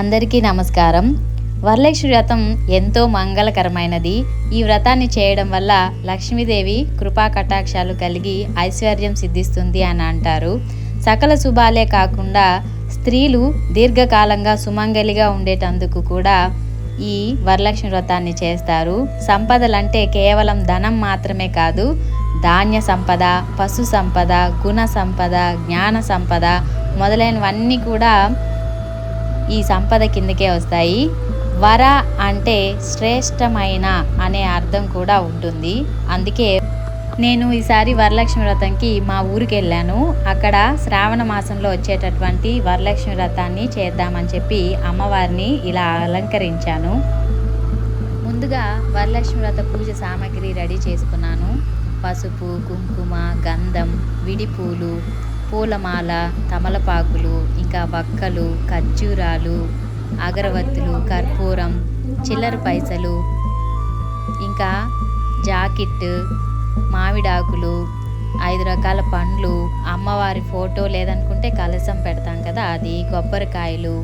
అందరికీ నమస్కారం. వరలక్ష్మి వ్రతం ఎంతో మంగళకరమైనది. ఈ వ్రతాన్ని చేయడం వల్ల లక్ష్మీదేవి కృపా కటాక్షాలు కలిగి ఐశ్వర్యం సిద్ధిస్తుంది అని అంటారు. సకల శుభాలే కాకుండా స్త్రీలు దీర్ఘకాలంగా సుమంగలిగా ఉండేటందుకు కూడా ఈ వరలక్ష్మి వ్రతాన్ని చేస్తారు. సంపదలంటే కేవలం ధనం మాత్రమే కాదు ధాన్య సంపద పశు సంపద గుణ సంపద జ్ఞాన సంపద మొదలైనవన్నీ కూడా ఈ సంపద కిందకే వస్తాయి. వర అంటే శ్రేష్టమైన అనే అర్థం కూడా ఉంటుంది. అందుకే నేను ఈసారి వరలక్ష్మి వ్రతంకి మా ఊరికి వెళ్ళాను. అక్కడ శ్రావణ మాసంలో వచ్చేటటువంటి వరలక్ష్మి వ్రతాన్ని చేద్దామని చెప్పి అమ్మవారిని ఇలా అలంకరించాను. ముందుగా వరలక్ష్మి వ్రత పూజ సామాగ్రి రెడీ చేసుకున్నాను. పసుపు కుంకుమ గంధం విడిపూలు పూలమాల తమలపాకులు ఇంకా వక్కలు ఖర్జూరాలు అగరవత్తులు కర్పూరం చిల్లర పైసలు ఇంకా జాకెట్ మామిడాకులు ఐదు రకాల పండ్లు అమ్మవారి ఫోటో లేదనుకుంటే కలసం పెడతాం కదా అది కొబ్బరికాయలు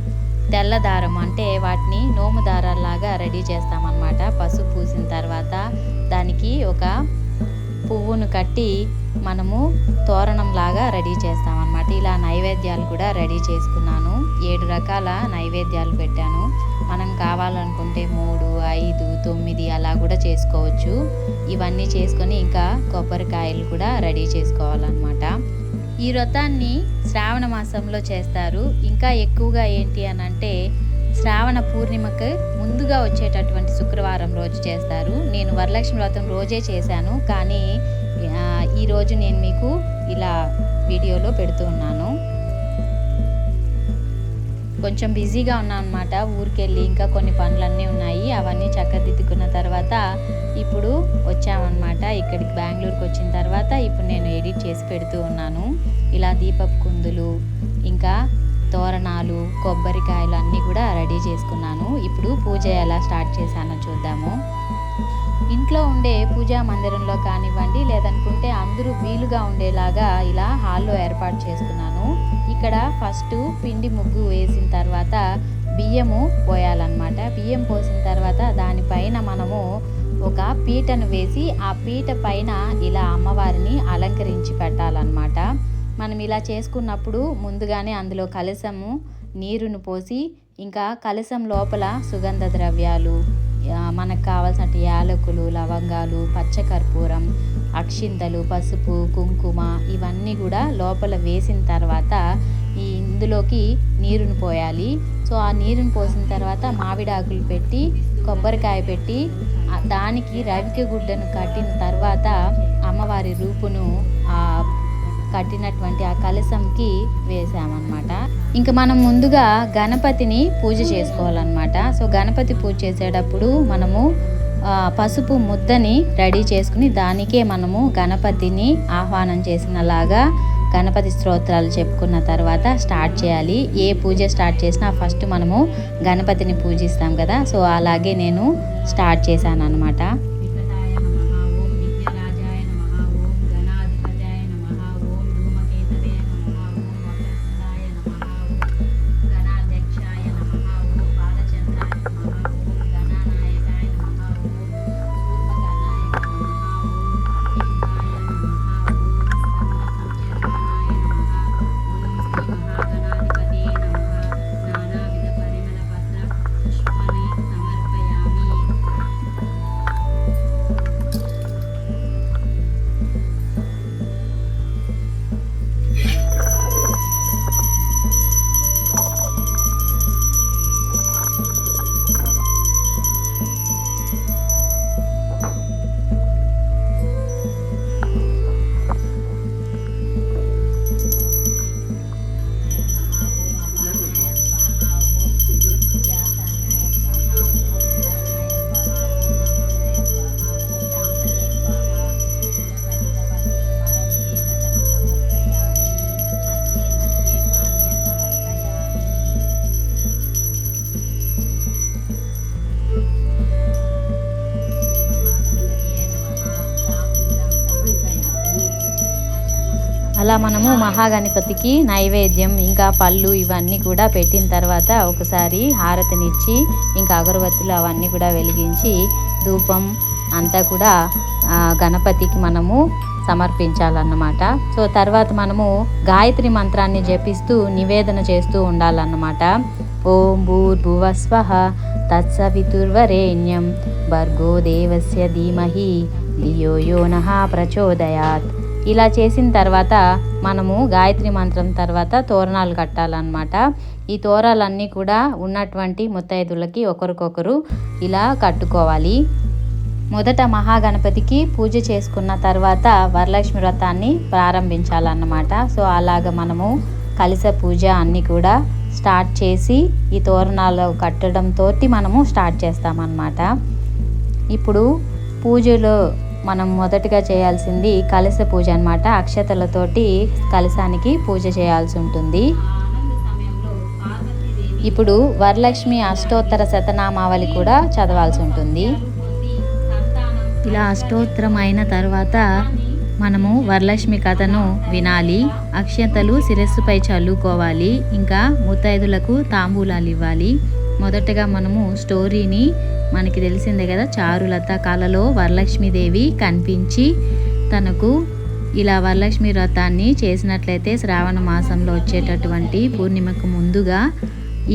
తెల్ల దారం అంటే వాటిని నోము దారాల్లాగా రెడీ చేస్తామన్నమాట. పసుపు పూసిన తర్వాత దానికి ఒక పువ్వును కట్టి మనము తోరణం లాగా రెడీ చేస్తామన్నమాట. ఇలా నైవేద్యాలు కూడా రెడీ చేసుకున్నాను. ఏడు రకాల నైవేద్యాలు పెట్టాను. మనం కావాలనుకుంటే మూడు ఐదు తొమ్మిది అలా కూడా చేసుకోవచ్చు. ఇవన్నీ చేసుకొని ఇంకా కొబ్బరికాయలు కూడా రెడీ చేసుకోవాలన్నమాట. ఈ వ్రతాన్ని శ్రావణ మాసంలో చేస్తారు. ఇంకా ఎక్కువగా ఏంటి అని అంటే శ్రావణ పూర్ణిమకు ముందుగా వచ్చేటటువంటి శుక్రవారం రోజు చేస్తారు. నేను వరలక్ష్మి వ్రతం రోజే చేశాను. కానీ ఈరోజు నేను మీకు ఇలా వీడియోలో పెడుతూ ఉన్నాను. కొంచెం బిజీగా ఉన్నాను అనమాట ఊరికెళ్ళి ఇంకా కొన్ని పనులన్నీ ఉన్నాయి. అవన్నీ చక్కదిద్దుకున్న తర్వాత ఇప్పుడు వచ్చామన్నమాట. ఇక్కడికి బెంగళూరుకి వచ్చిన తర్వాత ఇప్పుడు నేను ఎడిట్ చేసి పెడుతూ ఉన్నాను. ఇలా దీపపు కుందులు ఇంకా తోరణాలు కొబ్బరికాయలు అన్నీ కూడా రెడీ చేసుకున్నాను. ఇప్పుడు పూజ ఎలా స్టార్ట్ చేశానో చూద్దాము. ఇంట్లో ఉండే పూజా మందిరంలో కానివ్వండి లేదనుకుంటే అందరూ వీలుగా ఉండేలాగా ఇలా హాల్లో ఏర్పాటు చేసుకున్నాను. ఇక్కడ ఫస్ట్ పిండి ముగ్గు వేసిన తర్వాత బియ్యము పోయాలన్నమాట. బియ్యం పోసిన తర్వాత దానిపైన మనము ఒక పీటను వేసి ఆ పీట పైన ఇలా అమ్మవారిని అలంకరించి పెట్టాలన్నమాట. మనం ఇలా చేసుకున్నప్పుడు ముందుగానే అందులో కలసము నీరును పోసి ఇంకా కలసం లోపల సుగంధ ద్రవ్యాలు మనకు కావాల్సిన యాలకులు లవంగాలు పచ్చకర్పూరం అక్షింతలు పసుపు కుంకుమ ఇవన్నీ కూడా లోపల వేసిన తర్వాత ఈ ఇందులోకి నీరును పోయాలి. సో ఆ నీరును పోసిన తర్వాత మామిడాకులు పెట్టి కొబ్బరికాయ పెట్టి దానికి రవిక గుడ్డను కట్టిన తర్వాత అమ్మవారి రూపును ఆ కట్టినటువంటి ఆ కలశంకి వేసామన్నమాట ఇంకా మనం ముందుగా గణపతిని పూజ చేసుకోవాలన్నమాట. సో గణపతి పూజ చేసేటప్పుడు మనము పసుపు ముద్దని రెడీ చేసుకుని దానికే మనము గణపతిని ఆహ్వానం చేసినలాగా గణపతి స్తోత్రాలు చెప్పుకున్న తర్వాత స్టార్ట్ చేయాలి. ఏ పూజ స్టార్ట్ చేసినా ఫస్ట్ మనము గణపతిని పూజిస్తాం కదా. సో అలాగే నేను స్టార్ట్ చేశాను అనమాట అలా మనము మహాగణపతికి నైవేద్యం ఇంకా పళ్ళు ఇవన్నీ కూడా పెట్టిన తర్వాత ఒకసారి హారతినిచ్చి ఇంకా అగరబత్తులు అవన్నీ కూడా వెలిగించి ధూపం అంతా కూడా గణపతికి మనము సమర్పించాలన్నమాట. సో తర్వాత మనము గాయత్రి మంత్రాన్ని జపిస్తూ నివేదన చేస్తూ ఉండాలన్నమాట. ఓం భూర్భువస్వ తత్సవితుర్వరేణ్యం. భర్గో దేవస్య ధీమహి ధియో యో నః ప్రచోదయాత్. ఇలా చేసిన తర్వాత మనము గాయత్రి మంత్రం తర్వాత తోరణాలు కట్టాలన్నమాట. ఈ తోరాలన్నీ కూడా ఉన్నటువంటి ముత్తైదులకి ఒకరికొకరు ఇలా కట్టుకోవాలి. మొదట మహాగణపతికి పూజ చేసుకున్న తర్వాత వరలక్ష్మి వ్రతాన్ని ప్రారంభించాలన్నమాట. సో అలాగ మనము కలిస పూజ అన్నీ కూడా స్టార్ట్ చేసి ఈ తోరణాలు కట్టడంతో మనము స్టార్ట్ చేస్తామన్నమాట. ఇప్పుడు పూజలో మనం మొదటగా చేయాల్సింది కలశ పూజ అనమాట అక్షతలతోటి కలశానికి పూజ చేయాల్సి ఉంటుంది. ఇప్పుడు వరలక్ష్మి అష్టోత్తర శతనామావళి కూడా చదవాల్సి ఉంటుంది. ఇలా అష్టోత్తరం అయిన తర్వాత మనము వరలక్ష్మి కథను వినాలి అక్షంతలు శిరస్సుపై చల్లుకోవాలి ఇంకా ముత్తైదులకు తాంబూలాలు ఇవ్వాలి. మొదటగా మనము స్టోరీని మనకి తెలిసిందే కదా చారులత కళలో వరలక్ష్మీదేవి కనిపించి తనకు ఇలా వరలక్ష్మి వ్రతాన్ని చేసినట్లయితే శ్రావణ మాసంలో వచ్చేటటువంటి పూర్ణిమకు ముందుగా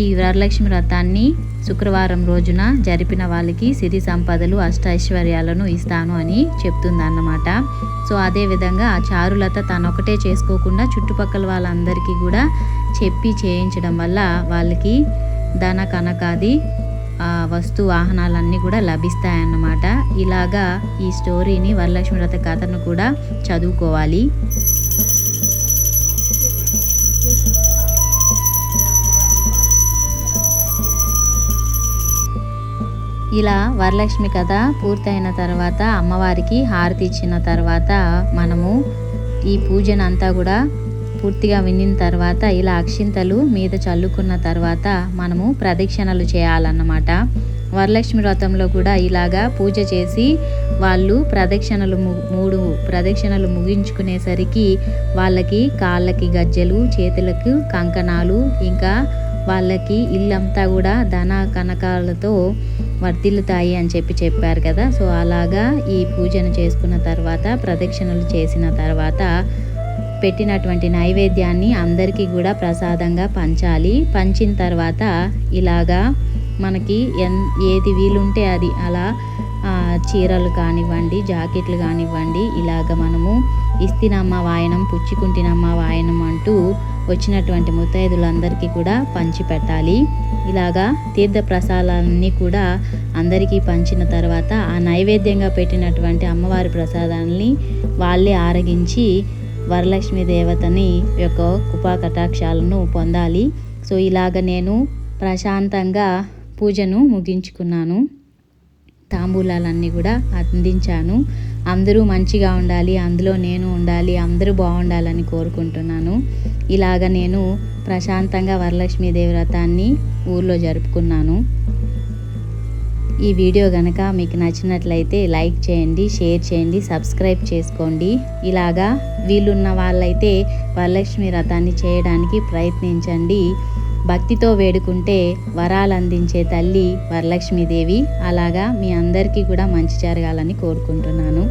ఈ వరలక్ష్మి వ్రతాన్ని శుక్రవారం రోజున జరిపిన వాళ్ళకి సిరి సంపదలు అష్టైశ్వర్యాలను ఇస్తాను అని చెప్తుందన్నమాట. సో అదే విధంగా ఆ చారులత తనొకటే చేసుకోకుండా చుట్టుపక్కల వాళ్ళందరికీ కూడా చెప్పి చేయించడం వల్ల వాళ్ళకి ధన కనకాది వస్తు వాహనాలన్నీ కూడా లభిస్తాయన్నమాట. ఇలాగా ఈ స్టోరీని వరలక్ష్మి వ్రత కథను కూడా చదువుకోవాలి. ఇలా వరలక్ష్మి కథ పూర్తయిన తర్వాత అమ్మవారికి హారతి ఇచ్చిన తర్వాత మనము ఈ పూజనంతా కూడా పూర్తిగా వినిన తర్వాత ఇలా అక్షింతలు మీద చల్లుకున్న తర్వాత మనము ప్రదక్షిణలు చేయాలన్నమాట. వరలక్ష్మి వ్రతంలో కూడా ఇలాగా పూజ చేసి వాళ్ళు ప్రదక్షిణలు ము- మూడు ప్రదక్షిణలు ముగించుకునేసరికి వాళ్ళకి కాళ్ళకి గజ్జెలు చేతులకు కంకణాలు ఇంకా వాళ్ళకి ఇల్లంతా కూడా ధన కనకాలతో వర్ధిల్లుతాయి అని చెప్పి చెప్పారు కదా. సో అలాగా ఈ పూజను చేసుకున్న తర్వాత ప్రదక్షిణలు చేసిన తర్వాత పెట్టినటువంటి నైవేద్యాన్ని అందరికీ కూడా ప్రసాదంగా పంచాలి. పంచిన తర్వాత ఇలాగా మనకి ఎన్ ఏది వీలుంటే అది అలా చీరలు కానివ్వండి జాకెట్లు కానివ్వండి ఇలాగ మనము ఇస్తినమ్మ వాయనం పుచ్చుకుంటినమ్మ వాయనం అంటూ వచ్చినటువంటి ముత్తైదులందరికీ కూడా పంచి పెట్టాలి. ఇలాగా తీర్థ ప్రసాదాలన్నీ కూడా అందరికీ పంచిన తర్వాత ఆ నైవేద్యంగా పెట్టినటువంటి అమ్మవారి ప్రసాదాన్ని వాళ్ళే ఆరగించి వరలక్ష్మి దేవతని యొక్క కృపా కటాక్షాలను పొందాలి. సో ఇలాగ నేను ప్రశాంతంగా పూజను ముగించుకున్నాను. తాంబూలాలన్నీ కూడా అందించాను. అందరూ మంచిగా ఉండాలి అందులో నేను ఉండాలి అందరూ బాగుండాలని కోరుకుంటున్నాను. ఇలాగ నేను ప్రశాంతంగా వరలక్ష్మీదేవి వ్రతాన్ని ఊర్లో జరుపుకున్నాను. ఈ వీడియో కనుక మీకు నచ్చినట్లయితే లైక్ చేయండి షేర్ చేయండి సబ్స్క్రైబ్ చేసుకోండి. ఇలాగా వీళ్ళున్న వాళ్ళైతే వరలక్ష్మి వ్రతాన్ని చేయడానికి ప్రయత్నించండి. భక్తితో వేడుకుంటే వరాలు అందించే తల్లి వరలక్ష్మీదేవి. అలాగా మీ అందరికీ కూడా మంచి జరగాలని కోరుకుంటున్నాను.